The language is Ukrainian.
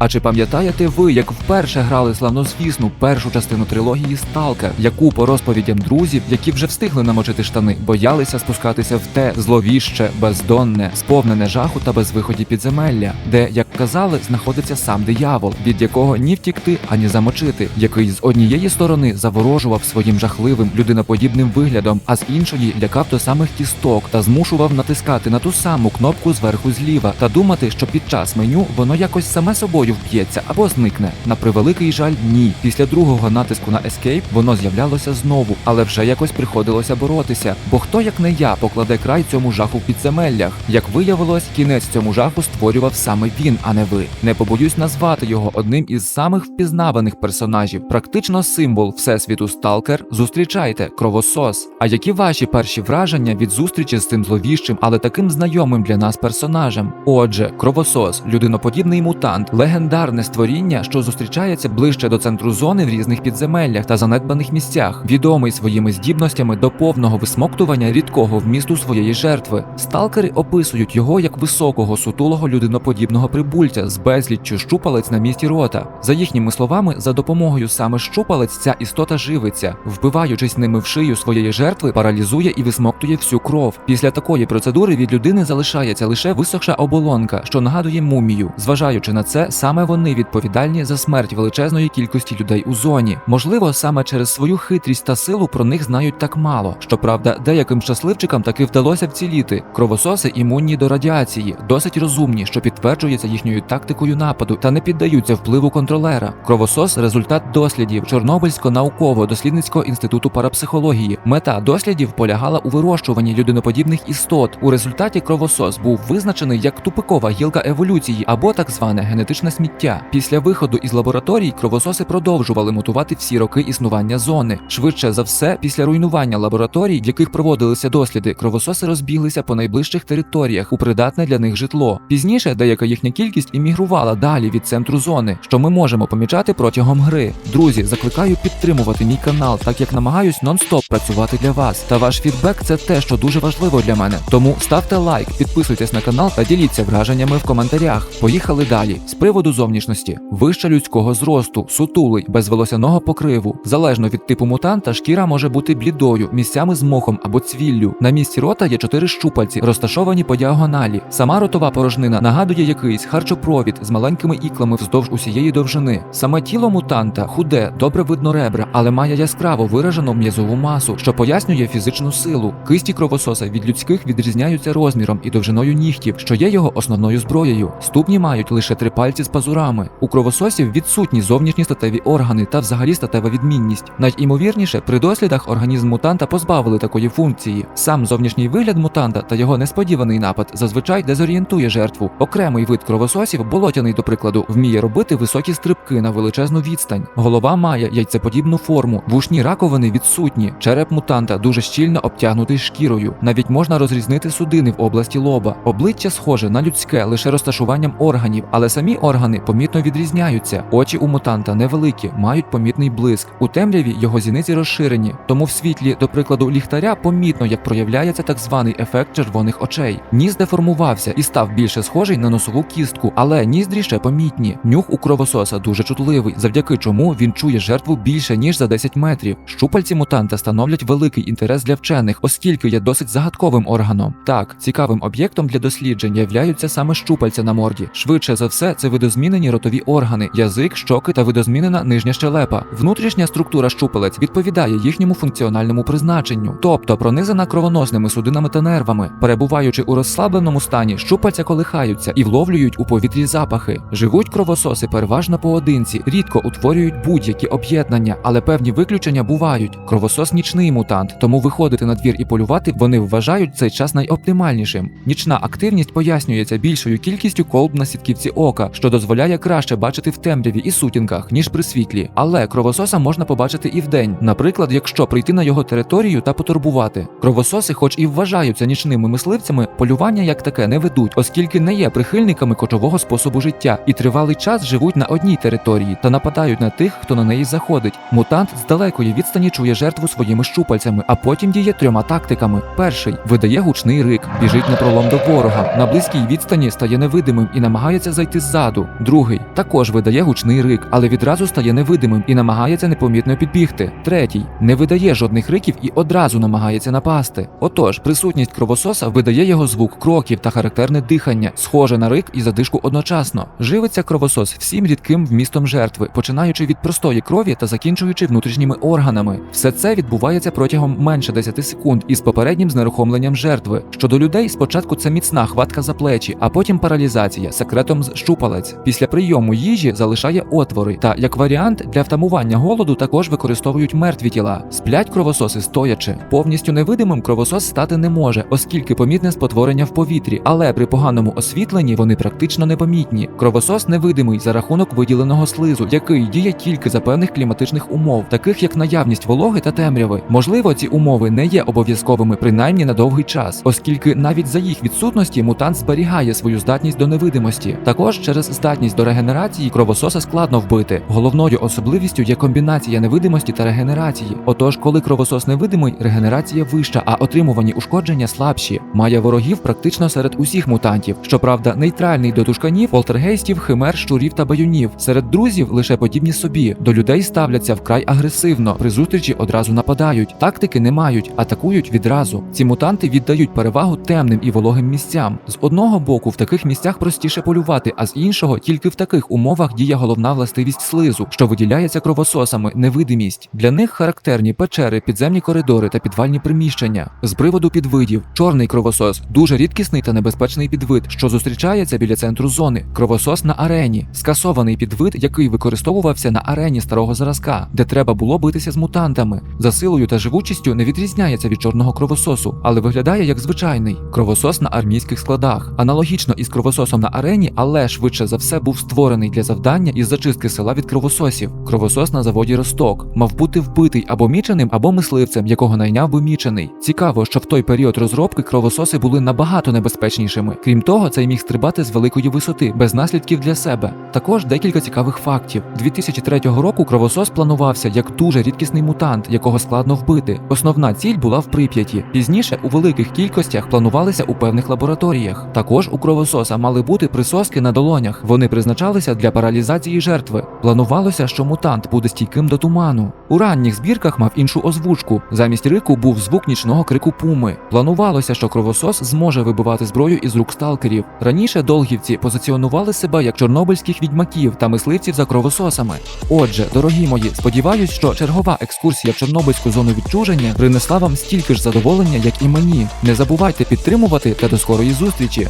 А чи пам'ятаєте ви, як вперше грали славнозвісну першу частину трилогії Сталкер, яку по розповідям друзів, які вже встигли намочити штани, боялися спускатися в те зловіще, бездонне, сповнене жаху та безвиході підземелля, де, як казали, знаходиться сам диявол, від якого ні втікти, ані замочити, який з однієї сторони заворожував своїм жахливим людиноподібним виглядом, а з іншої лякав до самих кісток та змушував натискати на ту саму кнопку зверху зліва та думати, що під час меню воно якось саме собою вб'ється або зникне. На превеликий жаль, ні. Після другого натиску на Escape воно з'являлося знову, але вже якось приходилося боротися. Бо хто як не я покладе край цьому жаху в підземеллях? Як виявилось, кінець цьому жаху створював саме він, а не ви. Не побоюсь назвати його одним із самих впізнаваних персонажів. Практично символ всесвіту Сталкер. Зустрічайте кровосос. А які ваші перші враження від зустрічі з цим зловіщим, але таким знайомим для нас персонажем? Отже, кровосос, людиноподібний мутант, легендарне створіння, що зустрічається ближче до центру зони в різних підземеллях та занедбаних місцях, відомий своїми здібностями до повного висмоктування рідкого вмісту своєї жертви. Сталкери описують його як високого сутулого людиноподібного прибульця з безліччю щупалець на місці рота. За їхніми словами, за допомогою саме щупалець ця істота живиться, вбиваючись ними в шию своєї жертви, паралізує і висмоктує всю кров. Після такої процедури від людини залишається лише висохша оболонка, що нагадує мумію. Зважаючи на це, саме вони відповідальні за смерть величезної кількості людей у зоні. Можливо, саме через свою хитрість та силу про них знають так мало. Щоправда, деяким щасливчикам таки вдалося вціліти. Кровососи імунні до радіації, досить розумні, що підтверджується їхньою тактикою нападу та не піддаються впливу контролера. Кровосос результат дослідів Чорнобильського науково-дослідницького інституту парапсихології. Мета дослідів полягала у вирощуванні людиноподібних істот. У результаті кровосос був визначений як тупикова гілка еволюції або так зване генетичне сміття. Після виходу із лабораторій кровососи продовжували мутувати всі роки існування зони. Швидше за все, після руйнування лабораторій, в яких проводилися досліди, кровососи розбіглися по найближчих територіях у придатне для них житло. Пізніше деяка їхня кількість іммігрувала далі від центру зони, що ми можемо помічати протягом гри. Друзі, закликаю підтримувати мій канал, так як намагаюсь нон-стоп працювати для вас. Та ваш фідбек це те, що дуже важливо для мене. Тому ставте лайк, підписуйтесь на канал та діліться враженнями в коментарях. Поїхали далі. З приводу зовнішності, вища людського зросту, сутулий, без волосяного покриву. Залежно від типу мутанта, шкіра може бути блідою, місцями з мохом або цвіллю. На місці рота є чотири щупальці, розташовані по діагоналі. Сама ротова порожнина нагадує якийсь харчопровід з маленькими іклами вздовж усієї довжини. Саме тіло мутанта худе, добре видно ребра, але має яскраво виражену м'язову масу, що пояснює фізичну силу. Кисті кровососа від людських відрізняються розміром і довжиною нігтів, що є його основною зброєю. Ступні мають лише три пальці з пазурами. У кровососів відсутні зовнішні статеві органи та взагалі статева відмінність. Найімовірніше, при дослідах організм мутанта позбавили такої функції. Сам зовнішній вигляд мутанта та його несподіваний напад зазвичай дезорієнтує жертву. Окремий вид кровососів, болотяний, до прикладу, вміє робити високі стрибки на величезну відстань. Голова має яйцеподібну форму, вушні раковини відсутні. Череп мутанта дуже щільно обтягнутий шкірою. Навіть можна розрізнити судини в області лоба. Обличчя схоже на людське лише розташуванням органів, але самі органи помітно відрізняються. Очі у мутанта невеликі, мають помітний блиск. У темряві його зіниці розширені, тому в світлі, до прикладу, ліхтаря помітно, як проявляється так званий ефект червоних очей. Ніс деформувався і став більше схожий на носову кістку, але ніздрі ще помітні. Нюх у кровососа дуже чутливий, завдяки чому він чує жертву більше ніж за 10 метрів. Щупальці мутанта становлять великий інтерес для вчених, оскільки є досить загадковим органом. Так, цікавим об'єктом для досліджень являються саме щупальця на морді. Швидше за все, це видозмінені ротові органи, язик, щоки та видозмінена нижня щелепа. Внутрішня структура щупалець відповідає їхньому функціональному призначенню, тобто пронизана кровоносними судинами та нервами. Перебуваючи у розслабленому стані, щупальця колихаються і вловлюють у повітрі запахи. Живуть кровососи переважно поодинці, рідко утворюють будь-які об'єднання, але певні виключення бувають. Кровосос нічний мутант, тому виходити на двір і полювати вони вважають цей час найоптимальнішим. Нічна активність пояснюється більшою кількістю колб на сітківці ока, що дозволяє краще бачити в темряві і сутінках, ніж при світлі. Але кровососа можна побачити і вдень, наприклад, якщо прийти на його територію та потурбувати. Кровососи, хоч і вважаються нічними мисливцями, полювання як таке не ведуть, оскільки не є прихильниками кочового способу життя і тривалий час живуть на одній території та нападають на тих, хто на неї заходить. Мутант з далекої відстані чує жертву своїми щупальцями, а потім діє трьома тактиками. Перший видає гучний рик, біжить на пролом до ворога. На близькій відстані стає невидимим і намагається зайти ззаду. Другий також видає гучний рик, але відразу стає невидимим і намагається непомітно підбігти. Третій не видає жодних риків і одразу намагається напасти. Отож, присутність кровососа видає його звук кроків та характерне дихання, схоже на рик і задишку одночасно. Живиться кровосос всім рідким вмістом жертви, починаючи від простої крові та закінчуючи внутрішніми органами. Все це відбувається протягом менше 10 секунд із попереднім знерухомленням жертви. Щодо людей, спочатку це міцна хватка за плечі, а потім паралізація секретом з щупалець. Після прийому їжі залишає отвори. Та як варіант для втамування голоду також використовують мертві тіла. Сплять кровососи стоячи. Повністю невидимим кровосос стати не може, оскільки помітне спотворення в повітрі, але при поганому освітленні вони практично непомітні. Кровосос невидимий за рахунок виділеного слизу, який діє тільки за певних кліматичних умов, таких як наявність вологи та темряви. Можливо, ці умови не є обов'язковими принаймні на довгий час, оскільки навіть за їх відсутності мутант зберігає свою здатність до невидимості. Також через здатність до регенерації кровососа складно вбити. Головною особливістю є комбінація невидимості та регенерації. Отож, коли кровосос невидимий, регенерація вища, а отримувані ушкодження слабші. Має ворогів практично серед усіх мутантів. Щоправда, нейтральний до тушканів, полтергейстів, химер, щурів та баюнів. Серед друзів лише подібні собі. До людей ставляться вкрай агресивно. При зустрічі одразу нападають. Тактики не мають, атакують відразу. Ці мутанти віддають перевагу темним і вологим місцям. З одного боку, в таких місцях простіше полювати, а з іншого тільки в таких умовах діє головна властивість слизу, що виділяється кровососами, невидимість. Для них характерні печери, підземні коридори та підвальні приміщення. З приводу підвидів, чорний кровосос дуже рідкісний та небезпечний підвид, що зустрічається біля центру зони. Кровосос на арені, скасований підвид, який використовувався на арені старого зразка, де треба було битися з мутантами. За силою та живучістю не відрізняється від чорного кровососу, але виглядає як звичайний кровосос на армійських складах. Аналогічно із кровососом на арені, але швидше за все був створений для завдання із зачистки села від кровососів. Кровосос на заводі Росток мав бути вбитий або міченим, або мисливцем, якого найняв би мічений. Цікаво, що в той період розробки кровососи були набагато небезпечнішими. Крім того, цей міг стрибати з великої висоти без наслідків для себе. Також декілька цікавих фактів. 2003 року кровосос планувався як дуже рідкісний мутант, якого складно вбити. Основна ціль була в Прип'яті. Пізніше у великих кількостях планувалися у певних лабораторіях. Також у кровососа мали бути присоски на долонях. Вони призначалися для паралізації жертви. Планувалося, що мутант буде стійким до туману. У ранніх збірках мав іншу озвучку. Замість рику був звук нічного крику пуми. Планувалося, що кровосос зможе вибивати зброю із рук сталкерів. Раніше долгівці позиціонували себе як чорнобильських відьмаків та мисливців за кровососами. Отже, дорогі мої, сподіваюсь, що чергова екскурсія в Чорнобильську зону відчуження принесла вам стільки ж задоволення, як і мені. Не забувайте підтримувати та до скорої зустрічі.